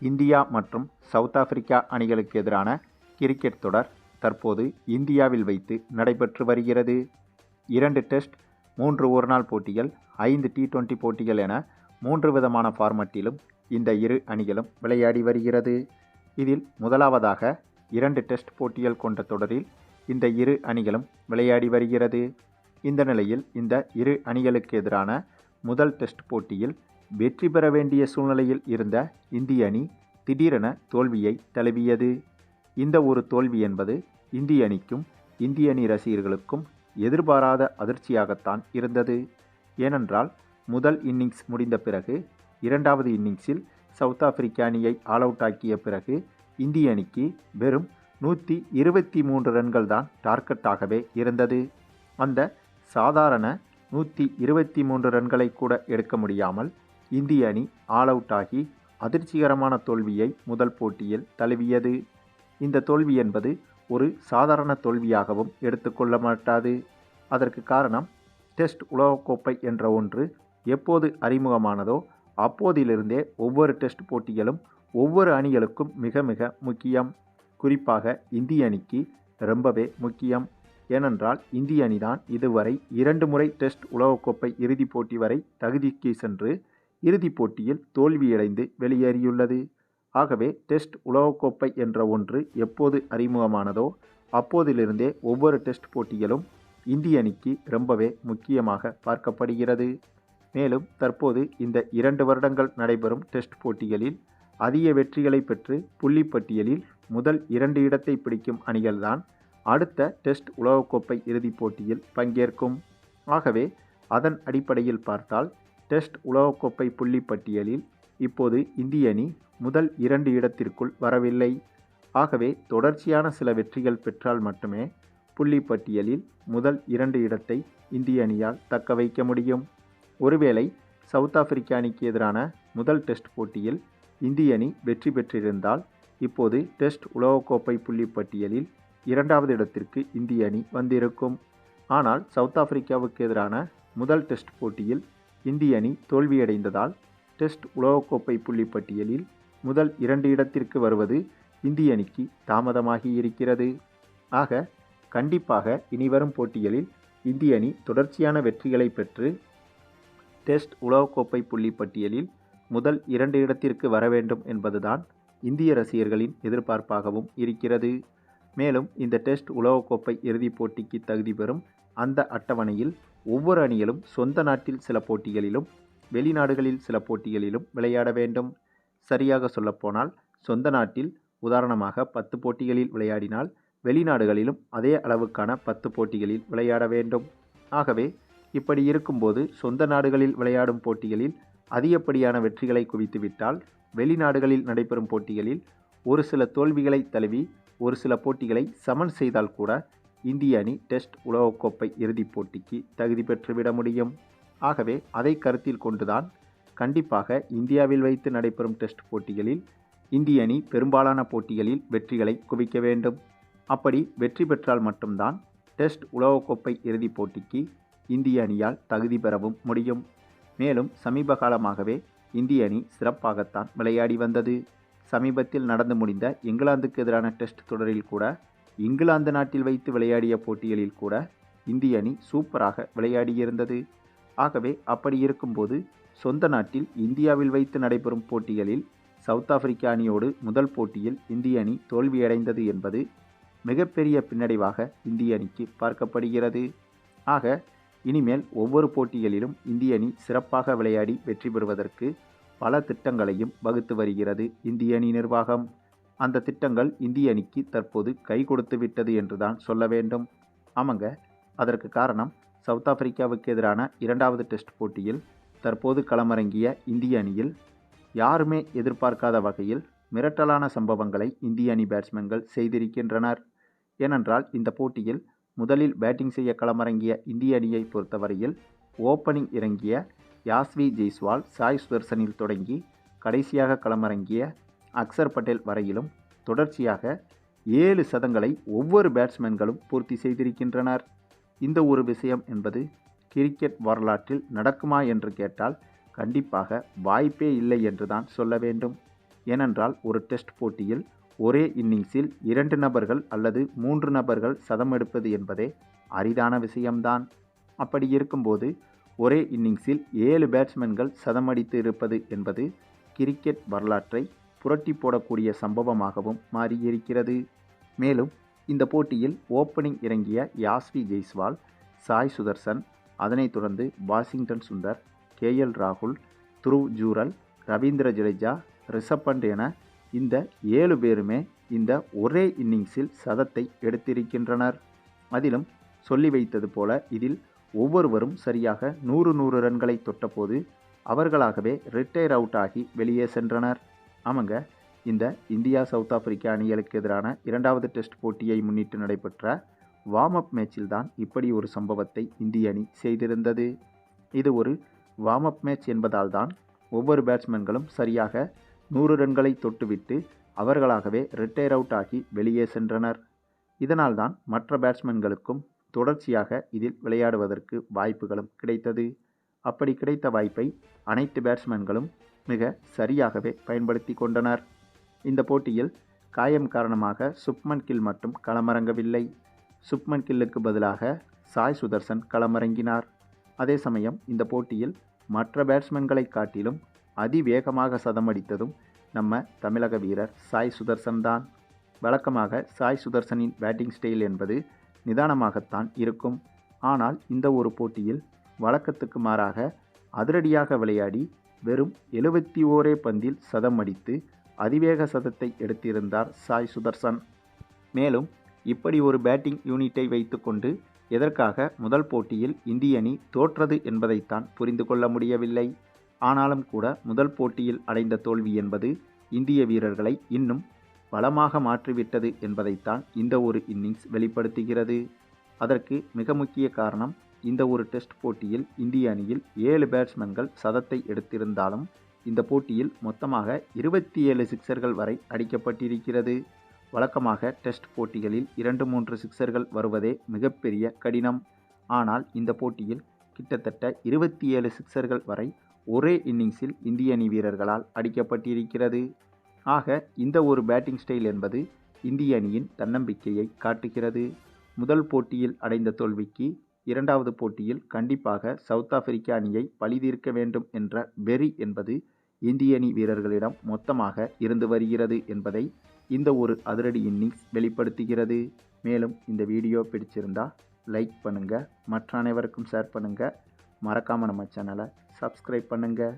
India மற்றும் south Africa அணிகளுக்கு எதிரான கிரிக்கெட் தொடர் தற்போது இந்தியாவில் வைத்து நடைபெற்று வருகிறது. இரண்டு டெஸ்ட் மூன்று ஒருநாள் போட்டிகள் ஐந்து டி டுவெண்டி போட்டிகள் என மூன்று விதமான ஃபார்மட்டிலும் இந்த இரு அணிகளும் விளையாடி வருகிறது. இதில் முதலாவதாக இரண்டு டெஸ்ட் போட்டிகள் கொண்ட தொடரில் இந்த இரு அணிகளும் விளையாடி வருகிறது. இந்த நிலையில் இந்த இரு அணிகளுக்கு எதிரான முதல் டெஸ்ட் போட்டியில் வெற்றி பெற வேண்டிய சூழ்நிலையில் இருந்த இந்திய அணி திடீரென தோல்வியை தழுவியது. இந்த ஒரு தோல்வி என்பது இந்திய அணிக்கும் இந்திய அணி ரசிகர்களுக்கும் எதிர்பாராத அதிர்ச்சியாகத்தான் இருந்தது. ஏனென்றால் முதல் இன்னிங்ஸ் முடிந்த பிறகு இரண்டாவது இன்னிங்ஸில் சவுத் ஆப்பிரிக்க அணியை ஆல் அவுட் ஆக்கிய பிறகு இந்திய அணிக்கு வெறும் நூற்றி இருபத்தி மூன்று ரன்கள் தான் டார்கெட்டாகவே இருந்தது. அந்த சாதாரண நூற்றி இருபத்தி மூன்று ரன்களை கூட எடுக்க முடியாமல் இந்திய அணி ஆல் அவுட் ஆகி அதிர்ச்சிகரமான தோல்வியை முதல் போட்டியில் தழுவியது. இந்த தோல்வி என்பது ஒரு சாதாரண தோல்வியாகவும் எடுத்துக்கொள்ள மாட்டாது. அதற்கு காரணம் டெஸ்ட் உலகக்கோப்பை என்ற ஒன்று எப்போது அறிமுகமானதோ அப்போதிலிருந்தே ஒவ்வொரு டெஸ்ட் போட்டிகளும் ஒவ்வொரு அணிகளுக்கும் மிக மிக முக்கியம். குறிப்பாக இந்திய அணிக்கு ரொம்பவே முக்கியம். ஏனென்றால் இந்திய அணிதான் இதுவரை இரண்டு முறை டெஸ்ட் உலகக்கோப்பை இறுதிப் போட்டி வரை தகுதிக்கு சென்று இறுதிப் போட்டியில் தோல்வியடைந்து வெளியேறியுள்ளது. ஆகவே டெஸ்ட் உலகக்கோப்பை என்ற ஒன்று எப்போது அறிமுகமானதோ அப்போதிலிருந்தே ஒவ்வொரு டெஸ்ட் போட்டிகளும் இந்திய அணிக்கு ரொம்பவே முக்கியமாக பார்க்கப்படுகிறது. மேலும் தற்போது இந்த இரண்டு வருடங்கள் நடைபெறும் டெஸ்ட் போட்டிகளில் அதிக வெற்றிகளை பெற்று புள்ளிப்பட்டியலில் முதல் இரண்டு இடத்தை பிடிக்கும் அணிகள்தான் அடுத்த டெஸ்ட் உலகக்கோப்பை இறுதிப் போட்டியில் பங்கேற்கும். ஆகவே அதன் அடிப்படையில் பார்த்தால் டெஸ்ட் உலகக்கோப்பை புள்ளிப்பட்டியலில் இப்போது இந்திய அணி முதல் இரண்டு இடத்திற்குள் வரவில்லை. ஆகவே தொடர்ச்சியான சில வெற்றிகள் பெற்றால் மட்டுமே புள்ளிப்பட்டியலில் முதல் இரண்டு இடத்தை இந்திய அணியால் தக்க வைக்க முடியும். ஒருவேளை சவுத் ஆப்பிரிக்க அணிக்கு எதிரான முதல் டெஸ்ட் போட்டியில் இந்திய அணி வெற்றி பெற்றிருந்தால் இப்போது டெஸ்ட் உலகக்கோப்பை புள்ளிப்பட்டியலில் இரண்டாவது இடத்திற்கு இந்திய அணி வந்திருக்கும். ஆனால் சவுத் ஆப்பிரிக்காவுக்கு எதிரான முதல் டெஸ்ட் போட்டியில் இந்திய அணி தோல்வியடைந்ததால் டெஸ்ட் உலகக்கோப்பை புள்ளிப்பட்டியலில் முதல் இரண்டு இடத்திற்கு வருவது இந்திய அணிக்கு தாமதமாகி இருக்கிறது. ஆக கண்டிப்பாக இனிவரும் போட்டிகளில் இந்திய அணி தொடர்ச்சியான வெற்றிகளை பெற்று டெஸ்ட் உலகக்கோப்பை புள்ளிப்பட்டியலில் முதல் இரண்டு இடத்திற்கு வர வேண்டும் என்பதுதான் இந்திய ரசிகர்களின் எதிர்பார்ப்பாகவும் இருக்கிறது. மேலும் இந்த டெஸ்ட் உலகக்கோப்பை இறுதிப் போட்டிக்கு தகுதி பெறும் அந்த அட்டவணையில் ஒவ்வொரு அணிகளும் சொந்த நாட்டில் சில போட்டிகளிலும் வெளிநாடுகளில் சில போட்டிகளிலும் விளையாட வேண்டும். சரியாக சொல்லப்போனால் சொந்த நாட்டில் உதாரணமாக பத்து போட்டிகளில் விளையாடினால் வெளிநாடுகளிலும் அதே அளவுக்கான பத்து போட்டிகளில் விளையாட வேண்டும். ஆகவே இப்படி இருக்கும்போது சொந்த நாடுகளில் விளையாடும் போட்டிகளில் அதிகப்படியான வெற்றிகளை குவித்துவிட்டால் வெளிநாடுகளில் நடைபெறும் போட்டிகளில் ஒரு சில தோல்விகளை தழுவி ஒரு சில போட்டிகளை சமன் செய்தால் கூட இந்திய அணி டெஸ்ட் உலகக்கோப்பை இறுதிப் போட்டிக்கு தகுதி பெற்றுவிட முடியும். ஆகவே அதை கருத்தில் கொண்டுதான் கண்டிப்பாக இந்தியாவில் வைத்து நடைபெறும் டெஸ்ட் போட்டிகளில் இந்திய அணி பெரும்பாலான போட்டிகளில் வெற்றிகளை குவிக்க வேண்டும். அப்படி வெற்றி பெற்றால் மட்டும்தான் டெஸ்ட் உலகக்கோப்பை இறுதிப் போட்டிக்கு இந்திய அணியால் தகுதி பெறவும் முடியும். மேலும் சமீப காலமாகவே இந்திய அணி சிறப்பாகத்தான் விளையாடி வந்தது. சமீபத்தில் நடந்து முடிந்த இங்கிலாந்துக்கு எதிரான டெஸ்ட் தொடரில் கூட இங்கிலாந்து நாட்டில் வைத்து விளையாடிய போட்டிகளில் கூட இந்திய அணி சூப்பராக விளையாடியிருந்தது. ஆகவே அப்படி இருக்கும்போது சொந்த நாட்டில் இந்தியாவில் வைத்து நடைபெறும் போட்டிகளில் சவுத் ஆப்பிரிக்கா அணியோடு முதல் போட்டியில் இந்திய அணி தோல்வியடைந்தது என்பது மிகப்பெரிய பின்னடைவாக இந்திய அணிக்கு பார்க்கப்படுகிறது. ஆக இனிமேல் ஒவ்வொரு போட்டிகளிலும் இந்திய அணி சிறப்பாக விளையாடி வெற்றி பெறுவதற்கு பல திட்டங்களையும் வகுத்து வருகிறது இந்திய அணி நிர்வாகம். அந்த திட்டங்கள் இந்திய அணிக்கு தற்போது கை கொடுத்து விட்டது என்றுதான் சொல்ல வேண்டும். ஆமாங்க அதற்கு காரணம் சவுத் ஆப்பிரிக்காவுக்கு எதிரான இரண்டாவது டெஸ்ட் போட்டியில் தற்போது களமிறங்கிய இந்திய அணியில் யாருமே எதிர்பார்க்காத வகையில் மிரட்டலான சம்பவங்களை இந்திய அணி பேட்ஸ்மேன்கள் செய்திருக்கின்றனர். ஏனென்றால் இந்த போட்டியில் முதலில் பேட்டிங் செய்ய களமிறங்கிய இந்திய அணியை பொறுத்தவரையில் ஓப்பனிங் இறங்கிய யாஸ்வி ஜெய்ஸ்வால் சாய் சுதர்சனில் தொடங்கி கடைசியாக களமிறங்கிய அக்சர் பட்டேல் வரையிலும் தொடர்ச்சியாக ஏழு சதங்களை ஒவ்வொரு பேட்ஸ்மேன்களும் பூர்த்தி செய்திருக்கின்றனர். இந்த ஒரு விஷயம் என்பது கிரிக்கெட் வரலாற்றில் நடக்குமா என்று கேட்டால் கண்டிப்பாக வாய்ப்பே இல்லை என்று தான் சொல்ல வேண்டும். ஏனென்றால் ஒரு டெஸ்ட் போட்டியில் ஒரே இன்னிங்ஸில் இரண்டு நபர்கள் அல்லது மூன்று நபர்கள் சதம் எடுப்பது என்பதே அரிதான விஷயம்தான். அப்படி இருக்கும்போது ஒரே இன்னிங்ஸில் ஏழு பேட்ஸ்மேன்கள் சதமடித்து இருப்பது என்பது கிரிக்கெட் வரலாற்றை புரட்டி போடக்கூடிய சம்பவமாகவும் மாறியிருக்கிறது. மேலும் இந்த போட்டியில் ஓப்பனிங் இறங்கிய யாஸ்வி ஜெய்ஸ்வால் சாய் சுதர்சன் அதனைத் தொடர்ந்து வாஷிங்டன் சுந்தர் கே எல் ராகுல் துருவ் ஜூரல் ரவீந்திர ஜடேஜா ரிஷப் பண்ட் என இந்த ஏழு பேருமே இந்த ஒரே இன்னிங்ஸில் சதத்தை எடுத்திருக்கின்றனர். அதிலும் சொல்லி வைத்தது போல இதில் ஒவ்வொருவரும் சரியாக நூறு நூறு ரன்களை தொட்டபோது அவர்களாகவே ரிட்டையர் அவுட் ஆகி வெளியே சென்றனர். ஆமாங்க. இந்த இந்தியா சவுத் ஆப்பிரிக்கா அணிகளுக்கு எதிரான இரண்டாவது டெஸ்ட் போட்டியை முன்னிட்டு நடைபெற்ற வார்ம் அப் மேட்சில் தான் இப்படி ஒரு சம்பவத்தை இந்திய அணி செய்திருந்தது. இது ஒரு வார்ம் அப் மேட்ச் என்பதால் தான் ஒவ்வொரு பேட்ஸ்மேன்களும் சரியாக நூறு ரன்களை தொட்டுவிட்டு அவர்களாகவே ரிட்டையர் அவுட் ஆகி வெளியே சென்றனர். இதனால்தான் மற்ற பேட்ஸ்மேன்களுக்கும் தொடர்ச்சியாக இதில் விளையாடுவதற்கு வாய்ப்புகளும் கிடைத்தது. அப்படி கிடைத்த வாய்ப்பை அனைத்து பேட்ஸ்மேன்களும் மிக சரியாகவே பயன்படுத்தி கொண்டனர். இந்த போட்டியில் காயம் காரணமாக சுப்மன் கில் மட்டும் களமிறங்கவில்லை. சுப்மன் கில்லுக்கு பதிலாக சாய் சுதர்சன் களமிறங்கினார். அதே சமயம் இந்த போட்டியில் மற்ற பேட்ஸ்மேன்களை காட்டிலும் அதிவேகமாக சதமடித்ததும் நம்ம தமிழக வீரர் சாய் சுதர்சன் தான். வழக்கமாக சாய் சுதர்சனின் பேட்டிங் ஸ்டைல் என்பது நிதானமாகத்தான் இருக்கும். ஆனால் இந்த ஒரு போட்டியில் வழக்கத்துக்கு மாறாக அதிரடியாக விளையாடி வெறும் எழுபத்தி ஓரே பந்தில் சதம் அடித்து அதிவேக சதத்தை எடுத்திருந்தார் சாய் சுதர்சன். மேலும் இப்படி ஒரு பேட்டிங் யூனிட்டை வைத்துக்கொண்டு எதற்காக முதல் போட்டியில் இந்திய அணி தோற்றது என்பதைத்தான் புரிந்து கொள்ள முடியவில்லை. ஆனாலும் கூட முதல் போட்டியில் அடைந்த தோல்வி என்பது இந்திய வீரர்களை இன்னும் பலமாக மாற்றிவிட்டது என்பதைத்தான் இந்த ஒரு இன்னிங்ஸ் வெளிப்படுத்துகிறது. அதற்கு மிக முக்கிய காரணம் இந்த ஒரு டெஸ்ட் போட்டியில் இந்திய அணியில் ஏழு பேட்ஸ்மேன்கள் சதத்தை எடுத்திருந்தாலும் இந்த போட்டியில் மொத்தமாக இருபத்தி ஏழு சிக்சர்கள் வரை அடிக்கப்பட்டிருக்கிறது. வழக்கமாக டெஸ்ட் போட்டிகளில் இரண்டு மூன்று சிக்சர்கள் வருவதே மிகப்பெரிய கடினம். ஆனால் இந்த போட்டியில் கிட்டத்தட்ட இருபத்தி ஏழு சிக்சர்கள் வரை ஒரே இன்னிங்ஸில் இந்திய அணி வீரர்களால் அடிக்கப்பட்டிருக்கிறது. ஆக இந்த ஒரு பேட்டிங் ஸ்டைல் என்பது இந்திய அணியின் தன்னம்பிக்கையை காட்டுகிறது. முதல் போட்டியில் அடைந்த தோல்விக்கு இரண்டாவது போட்டியில் கண்டிப்பாக சவுத் ஆப்பிரிக்க அணியை பழிதீர்க்க வேண்டும் என்ற வெறி என்பது இந்திய அணி வீரர்களிடம் மொத்தமாக இருந்து வருகிறது என்பதை இந்த ஒரு அதிரடி இன்னிங்ஸ் வெளிப்படுத்துகிறது. மேலும் இந்த வீடியோ பிடிச்சிருந்தா லைக் பண்ணுங்கள் மற்ற அனைவருக்கும் ஷேர் பண்ணுங்கள் மறக்காமல் நம்ம சேனலை சப்ஸ்கிரைப் பண்ணுங்கள்